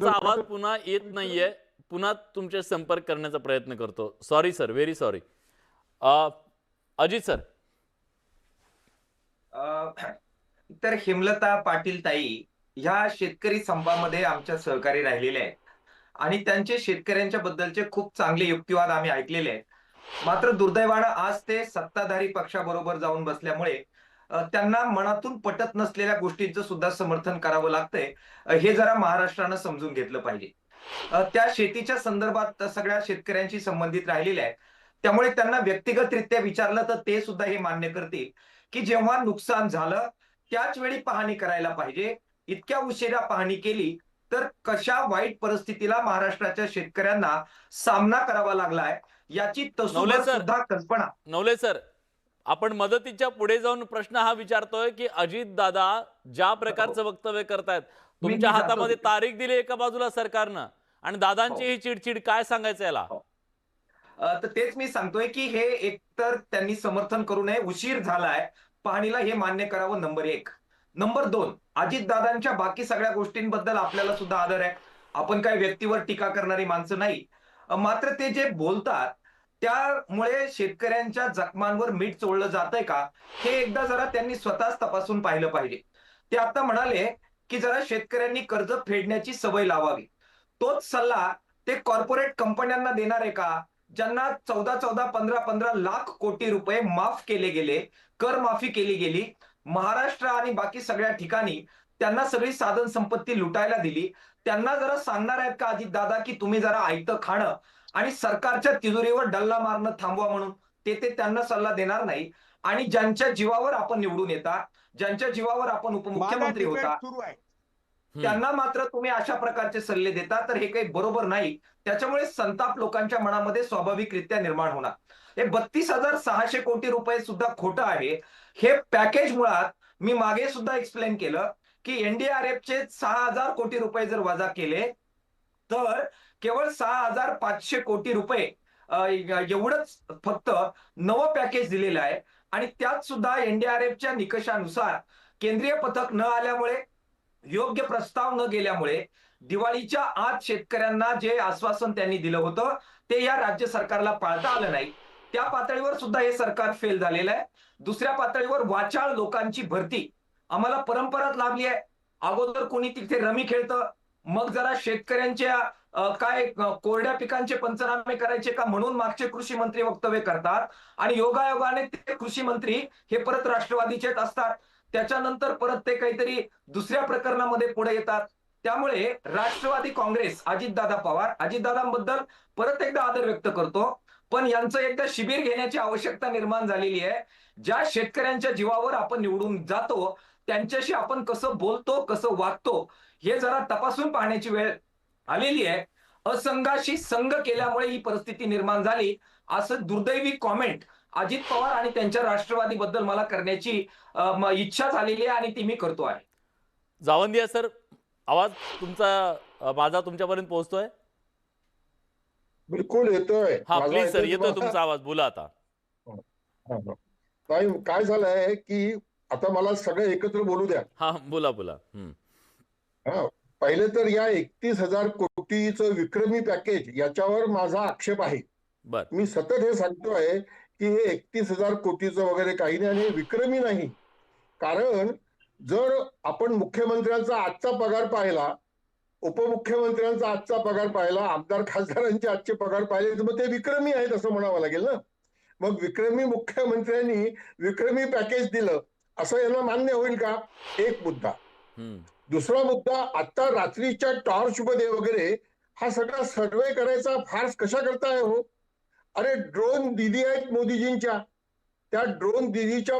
तुमचा आवाज पुन्हा येत नाहीये. पुन्हा तुमचे संपर्क करण्याचा प्रयत्न करतो. Sorry sir very sorry Ajit sir अ, तर हेमलता पाटील ताई ह्या शेतकरी संपामध्ये आमच्या सहकारी राहिलेल्या आहेत. आणि त्यांचे शेतकऱ्यांच्या बद्दलचे खूप चांगले युक्तिवाद आम्ही ऐकलेले आहेत. मात्र दुर्दैवानं आज ते सत्ताधारी पक्षाबरोबर जाऊन बसल्यामुळे त्यांना मनातून पटत नसलेल्या गोष्टींचं सुद्धा समर्थन करावं लागतंय. हे जरा महाराष्ट्रानं समजून घेतलं पाहिजे. त्या शेतीच्या संदर्भात सगळ्या शेतकऱ्यांशी संबंधित राहिलेल्या आहेत. त्यामुळे त्यांना व्यक्तिगतरित्या विचारलं तर ते सुद्धा हे मान्य करतील की जेव्हा नुकसान झालं त्याच वेळी पाहणी करायला पाहिजे. इतक्या उशिरा पाहणी केली तर कशा वाईट परिस्थितीला महाराष्ट्राच्या शेतकऱ्यांना सामना करावा लागलाय याची. सुद्धा कल्पना नवले सर आपण मदतीच्या पुढे जाऊन प्रश्न हा विचारतोय की अजित दादा ज्या प्रकारचं वक्तव्य करतायत तुमच्या हातामध्ये. तारीख दिली एका बाजूला सरकारनं आणि दादांची हो. ही चिडचिड काय सांगायचं याला? अ, तर तेच मी सांगतोय की हे एकतर त्यांनी समर्थन करू नये उशीर झालाय. पाहणीला हे मान्य करावं नंबर एक. नंबर दोन अजितदादांच्या बाकी सगळ्या गोष्टींबद्दल आपल्याला सुद्धा आदर आहे. आपण काही व्यक्तीवर टीका करणारी माणसं नाही. मात्र ते जे बोलतात त्यामुळे शेतकऱ्यांच्या जखमांवर मीठ चोळलं जातंय का? हे एकदा जरा त्यांनी स्वतःच तपासून पाहिलं पाहिजे. ते आता म्हणाले की जरा शेतकऱ्यांनी कर्ज फेडण्याची सवय लावावी. तोच सल्ला ते कॉर्पोरेट कंपन्यांना देणार आहे का? ज्यांना चौदा चौदा पंधरा पंधरा लाख कोटी रुपये माफ केले गेले कर माफी केली गेली महाराष्ट्र आणि बाकी सगळ्या ठिकाणी त्यांना सगळी साधन संपत्ती लुटायला दिली. त्यांना जरा सांगणार आहेत का अजित दादा की तुम्ही जरा आयतं खाणं आणि सरकारच्या तिजोरीवर डल्ला मारणं थांबवा म्हणून. ते ते त्यांना सल्ला देणार नाही. आणि ज्यांच्या जीवावर आपण निवडून येता ज्यांच्या जीवावर आपण उपमुख्यमंत्री होता. त्यांना मात्र तुम्ही अशा प्रकारचे सल्ले देता तर हे काही बरोबर नाही. त्याच्यामुळे संताप लोकांच्या मनामध्ये स्वाभाविकरित्या निर्माण होणार. हे बत्तीस हजार सहाशे कोटी रुपये सुद्धा खोटं आहे. हे पॅकेज मुळात मी मागे सुद्धा एक्सप्लेन केलं की एनडीआरएफ चे सहा हजार कोटी रुपये जर वजा केले तर केवळ सहा हजार पाचशे कोटी रुपये एवढंच फक्त नवं पॅकेज दिलेलं आहे. आणि त्यात सुद्धा एनडीआरएफच्या निकषानुसार केंद्रीय पथक न आल्यामुळे योग्य प्रस्ताव न गेल्यामुळे दिवाळीच्या आत शेतकऱ्यांना जे आश्वासन त्यांनी दिलं होतं ते या राज्य सरकारला पाळता आलं नाही. त्या पातळीवर सुद्धा हे सरकार फेल झालेलं आहे. दुसऱ्या पातळीवर वाचाळ लोकांची भरती आम्हाला परंपराच लाभली आहे. अगोदर कोणी तिथे रमी खेळतं मग जरा शेतकऱ्यांच्या काय कोरड्या पिकांचे पंचनामे करायचे का म्हणून मागचे कृषी मंत्री वक्तव्य करतात? आणि योगायोगाने ते कृषी मंत्री हे परत राष्ट्रवादीचेच असतात. त्याच्यानंतर परत ते काहीतरी दुसऱ्या प्रकरणामध्ये पुढे येतात. त्यामुळे राष्ट्रवादी काँग्रेस अजितदादा पवार अजितदादांबद्दल परत एकदा आदर व्यक्त करतो. पण यांचं एकदा शिबिर घेण्याची आवश्यकता निर्माण झालेली आहे. ज्या शेतकऱ्यांच्या जीवावर आपण निवडून जातो त्यांच्याशी आपण कसं बोलतो कसं वागतो हे जरा तपासून पाहण्याची वेळ आलेली आहे. असंघाशी संघ केल्यामुळे ही परिस्थिती निर्माण झाली. असं दुर्दैवी कॉमेंट अजित पवार आणि त्यांच्या राष्ट्रवादी बद्दल मला करण्याची इच्छा झालेली आहे आणि ती मी करतो आहे. जावंदिया सर आवाज तुमचा माझा तुमच्यापर्यंत पोहोचतोय. बिलकुल येतोय. हा प्लीज सर येतोय? तुमचा आवाज. बोला आता. हा, हा. नाही काय झालंय की आता मला सगळं एकत्र बोलू द्या. हा बोला बोला. हा पहिले तर या एकतीस हजार कोटीचं विक्रमी पॅकेज याच्यावर माझा आक्षेप आहे. बर. मी सतत हे सांगतोय की हे एकतीस हजार कोटीचं वगैरे काही नाही आणि हे विक्रमी नाही. कारण जर आपण मुख्यमंत्र्यांचा आजचा पगार पाहिला उपमुख्यमंत्र्यांचा आजचा पगार पाहिला आमदार खासदारांचे आजचे पगार पाहिले तर मग ते विक्रमी आहेत असं म्हणावं लागेल ना? मग विक्रमी मुख्यमंत्र्यांनी विक्रमी पॅकेज दिलं असं यांना मान्य होईल का? एक मुद्दा. दुसरा मुद्दा आता रात्रीच्या टॉर्च मध्ये वगैरे हा सगळा सर्वे करायचा फार्स कशा करताय हो? अरे ड्रोन दिदी आहेत मोदीजींच्या. त्या ड्रोन दिदीच्या